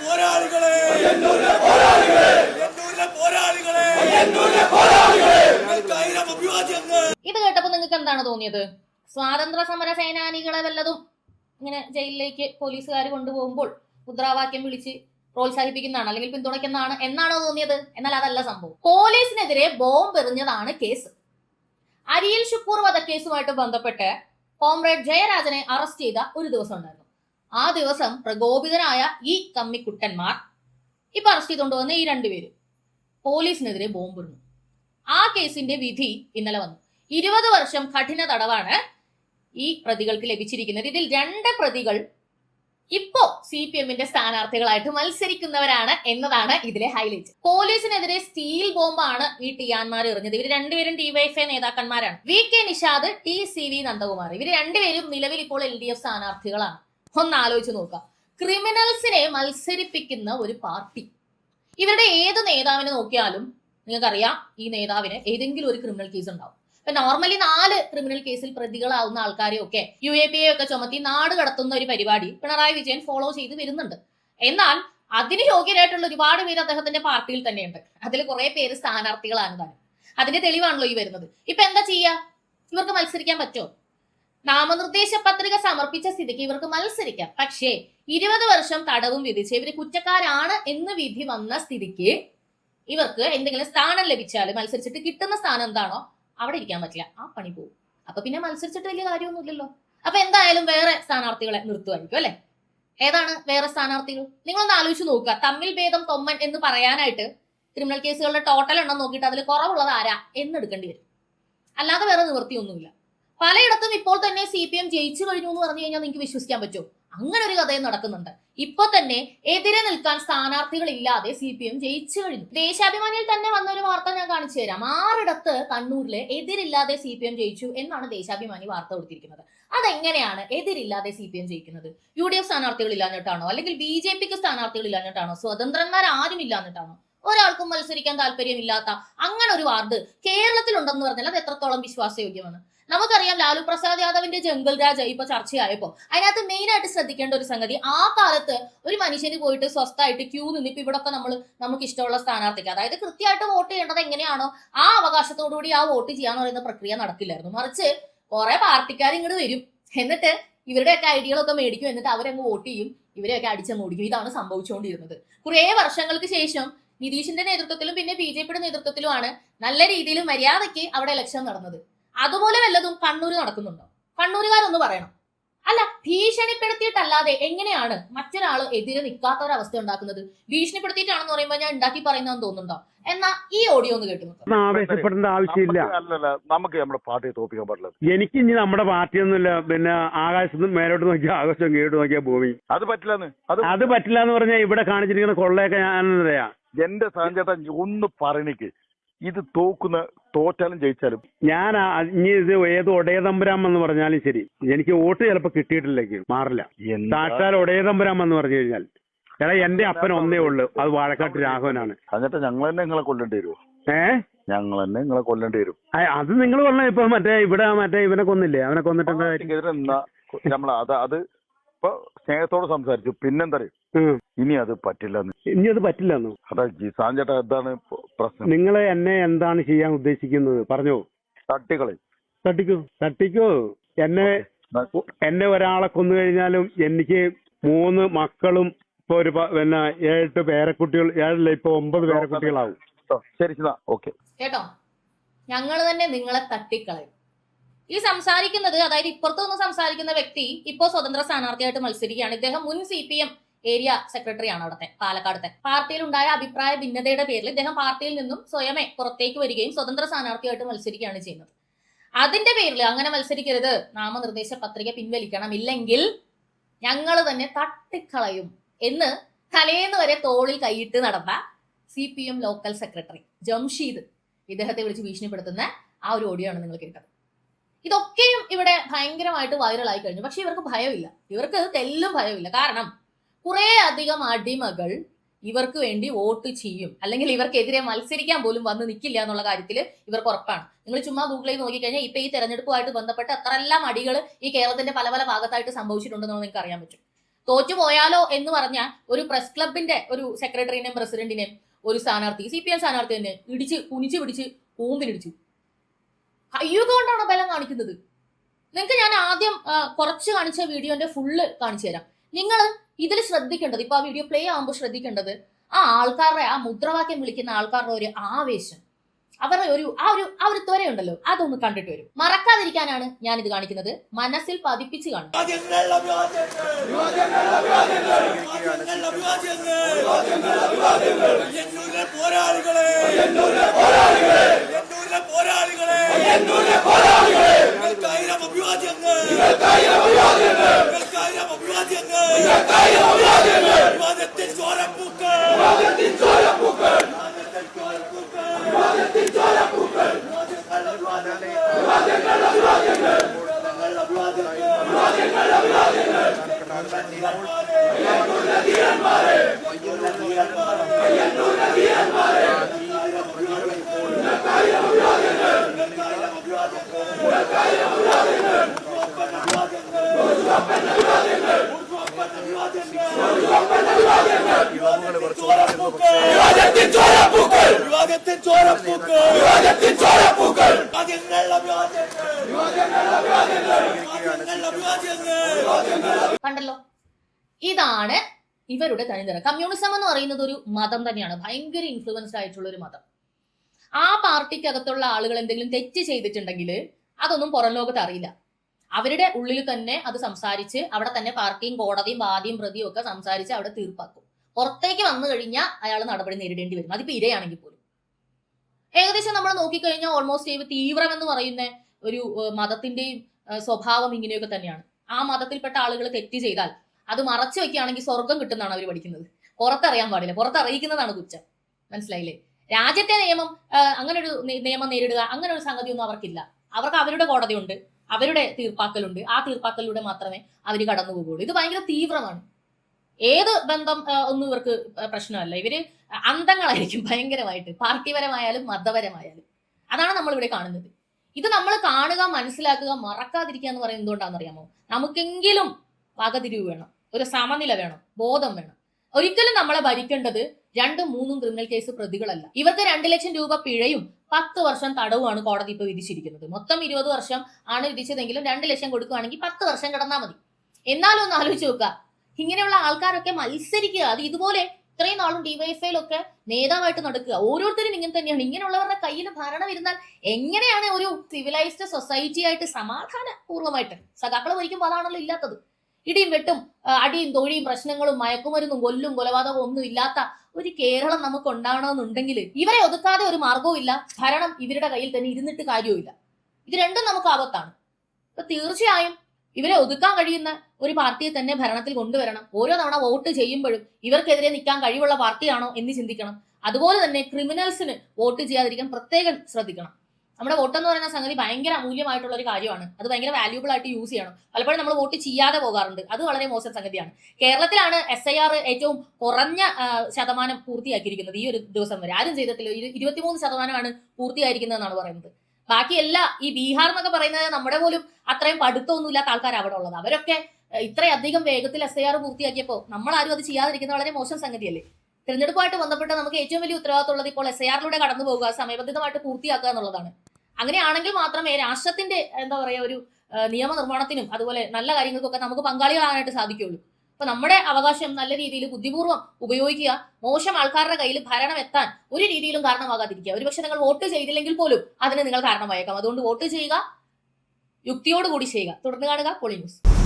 പോരാളികളെ പോരാളികളെ അഭിവാദ്യങ്ങൾ ഇത് കേട്ടപ്പോ നിങ്ങൾക്ക് എന്താണ് തോന്നിയത്? സ്വാതന്ത്ര്യ സമര സേനാനികളെ വല്ലതും ഇങ്ങനെ ജയിലിലേക്ക് പോലീസുകാർ കൊണ്ടുപോകുമ്പോൾ മുദ്രാവാക്യം വിളിച്ച് പ്രോത്സാഹിപ്പിക്കുന്നതാണ് അല്ലെങ്കിൽ പിന്തുണയ്ക്കുന്നതാണ് എന്നാണോ തോന്നിയത്? എന്നാൽ അതല്ല സംഭവം. പോലീസിനെതിരെ ബോംബ് എറിഞ്ഞതാണ് കേസ്. അരിയിൽ ഷുക്കൂർ വധക്കേസുമായിട്ട് ബന്ധപ്പെട്ട് കോമ്രേഡ് ജയരാജനെ അറസ്റ്റ് ചെയ്ത ഒരു ദിവസം ഉണ്ടായിരുന്നു. ആ ദിവസം പ്രകോപിതനായ ഈ കമ്മിക്കുട്ടന്മാർ ഇപ്പൊ അറസ്റ്റ് ചെയ്തുകൊണ്ടുവന്ന ഈ രണ്ടുപേരും പോലീസിനെതിരെ ബോംബിടുന്നു ആ കേസിന്റെ വിധി ഇന്നലെ വന്നു. ഇരുപത് വർഷം കഠിന തടവാണ് ഈ പ്രതികൾക്ക് ലഭിച്ചിരിക്കുന്നത്. ഇതിൽ രണ്ട് പ്രതികൾ ഇപ്പോ സി പി എമ്മിന്റെ സ്ഥാനാർത്ഥികളായിട്ട് മത്സരിക്കുന്നവരാണ് എന്നതാണ് ഇതിലെ ഹൈലൈറ്റ് പോലീസിനെതിരെ സ്റ്റീൽ ബോംബാണ് ഈ ടിയാന്മാർ എറിഞ്ഞത്. ഇവർ രണ്ടുപേരും DYFI നേതാക്കന്മാരാണ്. V K Nishad T C V Nandakumar. ഇവർ രണ്ടുപേരും നിലവിൽ ഇപ്പോൾ എൽ ഡി എഫ് സ്ഥാനാർത്ഥികളാണ്. ഒന്ന് ആലോചിച്ച് നോക്കുക. ക്രിമിനൽസിനെ മത്സരിപ്പിക്കുന്ന ഒരു പാർട്ടി. ഇവരുടെ ഏത് നേതാവിനെ നോക്കിയാലും നിങ്ങൾക്കറിയാം ഈ നേതാവിന് ഏതെങ്കിലും ഒരു ക്രിമിനൽ കേസ് ഉണ്ടാവും. ഇപ്പൊ നോർമലി നാല് ക്രിമിനൽ കേസിൽ പ്രതികളാവുന്ന ആൾക്കാരെയൊക്കെ യു എ പി എ ഒക്കെ ചുമത്തി നാട് കടത്തുന്ന ഒരു പരിപാടി പിണറായി വിജയൻ ഫോളോ ചെയ്ത് വരുന്നുണ്ട്. എന്നാൽ അതിന് യോഗ്യരായിട്ടുള്ള ഒരുപാട് പേര് അദ്ദേഹത്തിന്റെ പാർട്ടിയിൽ തന്നെയുണ്ട്. അതിൽ കുറെ പേര് സ്ഥാനാർത്ഥികളാണ് താനും അതിന്റെ തെളിവാണല്ലോ ഈ വരുന്നത്. ഇപ്പൊ എന്താ ചെയ്യാ? ഇവർക്ക് മത്സരിക്കാൻ പറ്റുമോ നാമനിർദ്ദേശ പത്രിക സമർപ്പിച്ച സ്ഥിതിക്ക് ഇവർക്ക് മത്സരിക്കാം. പക്ഷേ ഇരുപത് വർഷം തടവും വിധിച്ച് ഇവർ കുറ്റക്കാരാണ് എന്ന് വിധി വന്ന സ്ഥിതിക്ക് ഇവർക്ക് എന്തെങ്കിലും സ്ഥാനം ലഭിച്ചാൽ മത്സരിച്ചിട്ട് കിട്ടുന്ന സ്ഥാനം എന്താണോ അവിടെ ഇരിക്കാൻ പറ്റില്ല. ആ പണി പോകും അപ്പൊ പിന്നെ മത്സരിച്ചിട്ട് വലിയ കാര്യമൊന്നുമില്ലല്ലോ. അപ്പൊ എന്തായാലും വേറെ സ്ഥാനാർത്ഥികളെ നിർത്തുമായിരിക്കും അല്ലെ? ഏതാണ് വേറെ സ്ഥാനാർത്ഥികൾ? നിങ്ങളൊന്ന് ആലോചിച്ച് നോക്കുക. തമ്മിൽ ഭേദം തൊമ്മൻ എന്ന് പറയാനായിട്ട് ക്രിമിനൽ കേസുകളുടെ ടോട്ടൽ എണ്ണം നോക്കിയിട്ട് അതിൽ കുറവുള്ളത് ആരാ? എന്ന് എടുക്കേണ്ടി വരും. അല്ലാതെ വേറെ നിവൃത്തിയൊന്നുമില്ല. പലയിടത്തും ഇപ്പോൾ തന്നെ സി പി എം ജയിച്ചു കഴിഞ്ഞു എന്ന് പറഞ്ഞു കഴിഞ്ഞാൽ നിങ്ങൾക്ക് വിശ്വസിക്കാൻ പറ്റും. അങ്ങനെ ഒരു കഥയും നടക്കുന്നുണ്ട്. ഇപ്പൊ തന്നെ എതിരെ നിൽക്കാൻ സ്ഥാനാർത്ഥികൾ ഇല്ലാതെ സി പി എം ജയിച്ചു കഴിഞ്ഞു. ദേശാഭിമാനിയിൽ തന്നെ വന്ന ഒരു വാർത്ത ഞാൻ കാണിച്ചു തരാം. ആറിടത്ത് കണ്ണൂരിൽ എതിരില്ലാതെ സി പി എം ജയിച്ചു എന്നാണ് ദേശാഭിമാനി വാർത്ത കൊടുത്തിരിക്കുന്നത്. അതെങ്ങനെയാണ് എതിരില്ലാതെ സി പി എം ജയിക്കുന്നത്? യു ഡി എഫ് സ്ഥാനാർത്ഥികൾ ഇല്ലാഞ്ഞിട്ടാണോ അല്ലെങ്കിൽ ബി ജെ പിക്ക് സ്ഥാനാർത്ഥികൾ ഇല്ലാഞ്ഞിട്ടാണോ സ്വതന്ത്രന്മാർ ആരും ഇല്ലാഞ്ഞിട്ടാണോ? ഒരാൾക്കും മത്സരിക്കാൻ താല്പര്യമില്ലാത്ത അങ്ങനെ ഒരു വാർഡ് കേരളത്തിലുണ്ടെന്ന് പറഞ്ഞാൽ അത് എത്രത്തോളം വിശ്വാസയോഗ്യമാണ്? നമുക്കറിയാം ലാലു പ്രസാദ് യാദവിന്റെ ജംഗൽ രാജ ഇപ്പൊ ചർച്ചയായപ്പോ. അതിനകത്ത് മെയിൻ ആയിട്ട് ശ്രദ്ധിക്കേണ്ട ഒരു സംഗതി ആ കാലത്ത് ഒരു മനുഷ്യന് പോയിട്ട് സ്വസ്ഥമായിട്ട് ക്യൂ നിന്ന് ഇപ്പൊ ഇവിടൊക്കെ നമ്മൾ നമുക്ക് ഇഷ്ടമുള്ള സ്ഥാനാർത്ഥിക്ക്. അതായത് കൃത്യമായിട്ട് വോട്ട് ചെയ്യേണ്ടത് എങ്ങനെയാണോ ആ അവകാശത്തോടുകൂടി ആ വോട്ട് ചെയ്യാന്ന് പറയുന്ന പ്രക്രിയ നടക്കില്ലായിരുന്നു. മറിച്ച് കുറെ പാർട്ടിക്കാർ ഇങ്ങോട്ട് വരും. എന്നിട്ട് ഇവരുടെയൊക്കെ ഐഡിയകളൊക്കെ മേടിക്കും. എന്നിട്ട് അവരങ്ങ് വോട്ട് ചെയ്യും. ഇവരെയൊക്കെ അടിച്ചങ്ങ് ഓടിക്കും ഇതാണ് സംഭവിച്ചുകൊണ്ടിരുന്നത് കുറേ വർഷങ്ങൾക്ക് ശേഷം നിതീഷിന്റെ നേതൃത്വത്തിലും പിന്നെ ബി ജെ പിയുടെ നേതൃത്വത്തിലുമാണ് നല്ല രീതിയിൽ മര്യാദയ്ക്ക് അവിടെ ഇലക്ഷൻ നടന്നത്. അതുപോലെ വല്ലതും കണ്ണൂർ നടക്കുന്നുണ്ടോ? കണ്ണൂരുകാരൊന്ന് പറയണം. അല്ല ഭീഷണിപ്പെടുത്തിയിട്ടല്ലാതെ എങ്ങനെയാണ് മറ്റൊരാൾ എതിരെ നിൽക്കാത്ത ഒരു അവസ്ഥ ഉണ്ടാക്കുന്നത്? ഭീഷണിപ്പെടുത്തിയിട്ടാണെന്ന് പറയുമ്പോൾ ഞാൻ ഉണ്ടാക്കി പറയുന്നതെന്ന് തോന്നുന്നുണ്ടോ? എന്നാ ഈ ഓഡിയോ ഒന്ന് കേട്ടു ആവേശപ്പെടേണ്ട ആവശ്യമില്ല. നമുക്ക് അല്ലല്ല നമുക്ക് നമ്മുടെ പാർട്ടിയെ തോപ്പിക്കാൻ പാടില്ല. എനിക്ക് ഇനി നമ്മുടെ പാർട്ടിയൊന്നുമില്ല. പിന്നെ ആകാശം മേലോട്ട് നോക്കിയാൽ ആകാശം കീഴോട്ട് നോക്കിയാൽ ഭൂമി. അത് പറ്റില്ലെന്ന്. അത് അത് പറ്റില്ല എന്ന് പറഞ്ഞാൽ ഇവിടെ കാണിച്ചിരിക്കുന്ന കൊള്ളയൊക്കെ ഞാൻ പറയാ? എന്റെ സഹചേട്ടൻ ഒന്ന് പറയണിക്ക്. ഇത് തോക്കുന്ന തോറ്റാലും ജയിച്ചാലും. ഞാൻ ഇനി ഇത് ഏത് ഒടയതമ്പുരാം എന്ന് പറഞ്ഞാലും ശരി. എനിക്ക് വോട്ട് ചിലപ്പോ കിട്ടിയിട്ടില്ലെങ്കിൽ മാറില്ല. സാക്ഷാൽ ഒടയതമ്പുരാം എന്ന് പറഞ്ഞു കഴിഞ്ഞാൽ. എടാ എന്റെ അപ്പൻ ഒന്നേ ഉള്ളൂ. അത് വാഴക്കാട്ട് രാഘവനാണ്. എന്നിട്ട് ഞങ്ങൾ തന്നെ നിങ്ങളെ കൊല്ലേണ്ടി വരുമോ ഏ? ഞങ്ങൾ തന്നെ നിങ്ങളെ കൊല്ലേണ്ടി വരും. അത് നിങ്ങൾ കൊള്ളാം ഇപ്പൊ മറ്റേ ഇവിടെ മറ്റേ ഇവനെ കൊന്നില്ലേ? അവനെ കൊന്നിട്ട് നിന്നാ അത് അത് ഇപ്പൊ സ്നേഹത്തോട് സംസാരിച്ചു. പിന്നെന്താ. ഇനി അത് പറ്റില്ലെന്ന്. ഇനി അത് പറ്റില്ല അതാ ജിസാൻ ചേട്ടാ എന്താണ് പ്രശ്നം? നിങ്ങൾ എന്നെ എന്താണ് ചെയ്യാൻ ഉദ്ദേശിക്കുന്നത്? പറഞ്ഞോ. തട്ടികളെ തട്ടിക്കോ? തട്ടിക്കോ? എന്നെ എന്നെ ഒരാളെ കൊന്നു കഴിഞ്ഞാലും എനിക്ക് മൂന്ന് മക്കളും ഇപ്പൊ ഒരു പിന്നെ ഏഴെട്ട് പേരക്കുട്ടികൾ ഏഴല്ല ഇപ്പൊ ഒമ്പത് പേരക്കുട്ടികളാവും. ശരി ഓക്കെ. കേട്ടോ? ഞങ്ങൾ തന്നെ നിങ്ങളെ തട്ടിക്കളയും. ഈ സംസാരിക്കുന്നത് അതായത് ഇപ്പുറത്ത് നിന്ന് സംസാരിക്കുന്ന വ്യക്തി ഇപ്പോ സ്വതന്ത്ര സ്ഥാനാർത്ഥിയായിട്ട് മത്സരിക്കുകയാണ്. ഇദ്ദേഹം മുൻ C P M area secretary ആണ് അവിടുത്തെ പാലക്കാടത്തെ. പാർട്ടിയിൽ ഉണ്ടായ അഭിപ്രായ ഭിന്നതയുടെ പേരിൽ ഇദ്ദേഹം പാർട്ടിയിൽ നിന്നും സ്വയമേ പുറത്തേക്ക് വരികയും സ്വതന്ത്ര സ്ഥാനാർത്ഥിയായിട്ട് മത്സരിക്കുകയാണ് ചെയ്യുന്നത്. അതിന്റെ പേരിൽ അങ്ങനെ മത്സരിക്കരുത്. നാമനിർദ്ദേശ പത്രിക പിൻവലിക്കണം. ഇല്ലെങ്കിൽ ഞങ്ങൾ തന്നെ തട്ടിക്കളയും എന്ന് തലേന്ന് വരെ തോളിൽ കൈയിട്ട് നടന്ന C P M local secretary Jamsheed. ഇദ്ദേഹത്തെ വിളിച്ച് ഭീഷണിപ്പെടുത്തുന്ന ആ ഒരു ഓഡിയോ ആണ് നിങ്ങൾ കേട്ടത്. ഇതൊക്കെയും ഇവിടെ ഭയങ്കരമായിട്ട് വൈറലായി കഴിഞ്ഞു പക്ഷെ ഇവർക്ക് ഭയമില്ല. ഇവർക്ക് തെല്ലും ഭയമില്ല. കാരണം കുറെ അധികം അടിമകൾ ഇവർക്ക് വേണ്ടി വോട്ട് ചെയ്യും. അല്ലെങ്കിൽ ഇവർക്കെതിരെ മത്സരിക്കാൻ പോലും വന്ന് നിൽക്കില്ല എന്നുള്ള കാര്യത്തിൽ ഇവർക്ക് ഉറപ്പാണ്. നിങ്ങൾ ചുമ്മാ ഗൂഗിളിൽ നോക്കിക്കഴിഞ്ഞാൽ ഇപ്പൊ ഈ തെരഞ്ഞെടുപ്പുമായിട്ട് ബന്ധപ്പെട്ട് അത്രയെല്ലാം അടികൾ ഈ കേരളത്തിന്റെ പല പല ഭാഗത്തായിട്ട് സംഭവിച്ചിട്ടുണ്ടെന്ന് നിങ്ങൾക്ക് അറിയാൻ പറ്റും. തോറ്റു പോയാലോ എന്ന് പറഞ്ഞാൽ ഒരു പ്രസ് ക്ലബിന്റെ ഒരു സെക്രട്ടറിനെയും പ്രസിഡന്റിനെയും ഒരു സ്ഥാനാർത്ഥി സി പി എം സ്ഥാനാർത്ഥി തന്നെ ഇടിച്ച് കുനിച്ച് പിടിച്ച് കൂമ്പിനിടിച്ചു കയ്യൊക്കെ കൊണ്ടാണ് ബലം കാണിക്കുന്നത്? നിങ്ങൾക്ക് ഞാൻ ആദ്യം കുറച്ച് കാണിച്ച വീഡിയോന്റെ ഫുള്ള് കാണിച്ചു തരാം. നിങ്ങൾ ഇതിൽ ശ്രദ്ധിക്കേണ്ടത് ഇപ്പൊ ആ വീഡിയോ പ്ലേ ആകുമ്പോൾ ശ്രദ്ധിക്കേണ്ടത് ആ ആൾക്കാരുടെ ആ മുദ്രാവാക്യം വിളിക്കുന്ന ആൾക്കാരുടെ ഒരു ആവേശം. അവരുടെ ഒരു ആ ഒരു ആ ഒരു ത്വരയുണ്ടല്ലോ അതൊന്ന് കണ്ടിട്ട് വരും. മറക്കാതിരിക്കാനാണ് ഞാൻ ഇത് കാണിക്കുന്നത്. മനസ്സിൽ പതിപ്പിച്ച് കാണും. ഇതാണ് ഇവരുടെ തനിനിറം. കമ്മ്യൂണിസം എന്ന് പറയുന്നത് ഒരു മതം തന്നെയാണ്. ഭയങ്കര ഇൻഫ്ലുവൻസ്ഡ് ആയിട്ടുള്ള ഒരു മതം. ആ പാർട്ടിക്കകത്തുള്ള ആളുകൾ എന്തെങ്കിലും തെറ്റ് ചെയ്തിട്ടുണ്ടെങ്കിൽ അതൊന്നും പുറം ലോകത്ത് അറിയില്ല. അവരുടെ ഉള്ളിൽ തന്നെ അത് സംസാരിച്ച് അവിടെ തന്നെ പാർട്ടിയും കോടതിയും വാദിയും പ്രതിയും ഒക്കെ സംസാരിച്ച് അവിടെ തീർപ്പാക്കും. പുറത്തേക്ക് വന്നു കഴിഞ്ഞാൽ അയാൾ നടപടി നേരിടേണ്ടി വരും. അതിപ്പോ ഇരയാണെങ്കിൽ പോലും. ഏകദേശം നമ്മൾ നോക്കിക്കഴിഞ്ഞാൽ ഓൾമോസ്റ്റ് ഈ തീവ്രം എന്ന് പറയുന്ന ഒരു മതത്തിന്റെയും സ്വഭാവം ഇങ്ങനെയൊക്കെ തന്നെയാണ്. ആ മതത്തിൽപ്പെട്ട ആളുകൾ തെറ്റ് ചെയ്താൽ അത് മറച്ചു വെക്കുകയാണെങ്കിൽ സ്വർഗം കിട്ടുന്നതാണ് അവർ പഠിക്കുന്നത്. പുറത്തറിയാൻ പാടില്ല. പുറത്തറിയിക്കുന്നതാണ് കുറ്റം. മനസ്സിലായില്ലേ? രാജ്യത്തെ നിയമം അങ്ങനെ ഒരു നിയമം നേരിടുക അങ്ങനെ ഒരു സംഗതിയൊന്നും അവർക്കില്ല. അവർക്ക് അവരുടെ കോടതിയുണ്ട്. അവരുടെ തീർപ്പാക്കലുണ്ട്. ആ തീർപ്പാക്കലിലൂടെ മാത്രമേ അവർ കടന്നു പോകുള്ളൂ ഇത് ഭയങ്കര തീവ്രമാണ്. ഏത് ബന്ധം ഒന്നും ഇവർക്ക് പ്രശ്നമല്ല. ഇവർ അന്തങ്ങളായിരിക്കും ഭയങ്കരമായിട്ട്. പാർട്ടിപരമായാലും മതപരമായാലും. അതാണ് നമ്മൾ ഇവിടെ കാണുന്നത്. ഇത് നമ്മൾ കാണുക മനസ്സിലാക്കുക മറക്കാതിരിക്കുക എന്ന് പറയുന്നത് എന്തുകൊണ്ടാണെന്ന് അറിയാമോ നമുക്കെങ്കിലും വകതിരിവ് വേണം. ഒരു സമനില വേണം ബോധം വേണം. ഒരിക്കലും നമ്മളെ ഭരിക്കേണ്ടത് രണ്ടും മൂന്നും ക്രിമിനൽ കേസ് പ്രതികളല്ല. ഇവർക്ക് രണ്ട് ലക്ഷം രൂപ പിഴയും പത്ത് വർഷം തടവുമാണ് കോടതി ഇപ്പോൾ വിധിച്ചിരിക്കുന്നത്. മൊത്തം ഇരുപത് വർഷം ആണ് വിധിച്ചതെങ്കിലും രണ്ട് ലക്ഷം കൊടുക്കുകയാണെങ്കിൽ പത്ത് വർഷം കിടന്നാൽ മതി. എന്നാലും ഒന്ന് ആലോചിച്ച് നോക്കുക ഇങ്ങനെയുള്ള ആൾക്കാരൊക്കെ മത്സരിക്കുക അത് ഇതുപോലെ ഇത്രയും നാളും ഡിവൈഎഫ്ഐയിലൊക്കെ നേതാവായിട്ട് നടക്കുക. ഓരോരുത്തരും ഇങ്ങനെ തന്നെയാണ്. ഇങ്ങനെയുള്ളവരുടെ കയ്യിൽ ഭരണം ഇരുന്നാൽ എങ്ങനെയാണ് ഒരു സിവിലൈസ്ഡ് സൊസൈറ്റി ആയിട്ട് സമാധാനപൂർവമായിട്ട്? സഖാക്കൾ ഭരിക്കുമ്പോൾ അതാണല്ലോ ഇല്ലാത്തത്. ഇടിയും വെട്ടും അടിയും തൊഴിയും പ്രശ്നങ്ങളും മയക്കുമരുന്നും കൊല്ലും കൊലപാതകവും ഒന്നും ഇല്ലാത്ത ഒരു കേരളം നമുക്ക് ഉണ്ടാകണമെന്നുണ്ടെങ്കിൽ ഇവരെ ഒതുക്കാതെ ഒരു മാർഗവും ഭരണം ഇവരുടെ കയ്യിൽ തന്നെ ഇരുന്നിട്ട് കാര്യവുമില്ല. ഇത് രണ്ടും നമുക്ക് ആപത്താണ്. അപ്പൊ തീർച്ചയായും ഇവരെ ഒതുക്കാൻ കഴിയുന്ന ഒരു പാർട്ടിയെ തന്നെ ഭരണത്തിൽ കൊണ്ടുവരണം. ഓരോ തവണ വോട്ട് ചെയ്യുമ്പോഴും ഇവർക്കെതിരെ നിൽക്കാൻ കഴിവുള്ള പാർട്ടിയാണോ എന്ന് ചിന്തിക്കണം. അതുപോലെ തന്നെ ക്രിമിനൽസിന് വോട്ട് ചെയ്യാതിരിക്കാൻ പ്രത്യേകം ശ്രദ്ധിക്കണം. നമ്മുടെ വോട്ട് എന്ന് പറയുന്ന സംഗതി ഭയങ്കര അമൂല്യമായിട്ടുള്ള ഒരു കാര്യമാണ്. അത് ഭയങ്കര വാല്യൂബിൾ ആയിട്ട് യൂസ് ചെയ്യണം. പലപ്പോഴും നമ്മൾ വോട്ട് ചെയ്യാതെ പോകാറുണ്ട്. അത് വളരെ മോശം സംഗതിയാണ്. കേരളത്തിലാണ് എസ് ഐ ആർ ഏറ്റവും കുറഞ്ഞ ശതമാനം പൂർത്തിയാക്കിയിരിക്കുന്നത് ഈ ഒരു ദിവസം വരെ. ആരും ചെയ്തിട്ടില്ല. ഇരു- ഇരുപത്തിമൂന്ന് ശതമാനമാണ് പൂർത്തിയായിരിക്കുന്നതെന്നാണ് പറയുന്നത്. ബാക്കി എല്ലാ ഈ ബീഹാർ എന്നൊക്കെ പറയുന്നത് നമ്മുടെ പോലും അത്രയും പഠിത്തമൊന്നുമില്ലാത്ത ആൾക്കാർ അവിടെ ഉള്ളത്. അവരൊക്കെ ഇത്രയധികം വേഗത്തിൽ എസ് ഐ ആർ പൂർത്തിയാക്കിയപ്പോൾ നമ്മളാരും അത് ചെയ്യാതിരിക്കുന്നത് വളരെ മോശം സംഗതിയല്ലേ? തിരഞ്ഞെടുപ്പുമായിട്ട് ബന്ധപ്പെട്ട് നമുക്ക് ഏറ്റവും വലിയ ഉത്തരവാദിത്തമുള്ളത് ഇപ്പോൾ എസ് ഐ ആറിലൂടെ കടന്നു പോകുക സമയബന്ധിതമായിട്ട് പൂർത്തിയാക്കുക എന്നുള്ളതാണ്. അങ്ങനെയാണെങ്കിൽ മാത്രമേ രാഷ്ട്രത്തിന്റെ എന്താ പറയുക ഒരു നിയമനിർമ്മാണത്തിനും അതുപോലെ നല്ല കാര്യങ്ങൾക്കൊക്കെ നമുക്ക് പങ്കാളികളാകാനായിട്ട് സാധിക്കുകയുള്ളൂ അപ്പൊ നമ്മുടെ അവകാശം നല്ല രീതിയിൽ ബുദ്ധിപൂർവം ഉപയോഗിക്കുക മോശം ആൾക്കാരുടെ കയ്യിൽ ഭരണം എത്താൻ ഒരു രീതിയിലും കാരണമാകാതിരിക്കുക. ഒരുപക്ഷെ നിങ്ങൾ വോട്ട് ചെയ്തില്ലെങ്കിൽ പോലും അതിന് നിങ്ങൾ കാരണമായേക്കാം. അതുകൊണ്ട് വോട്ട് ചെയ്യുക യുക്തിയോടുകൂടി ചെയ്യുക. തുടർന്ന് കാണുക പോളി ന്യൂസ്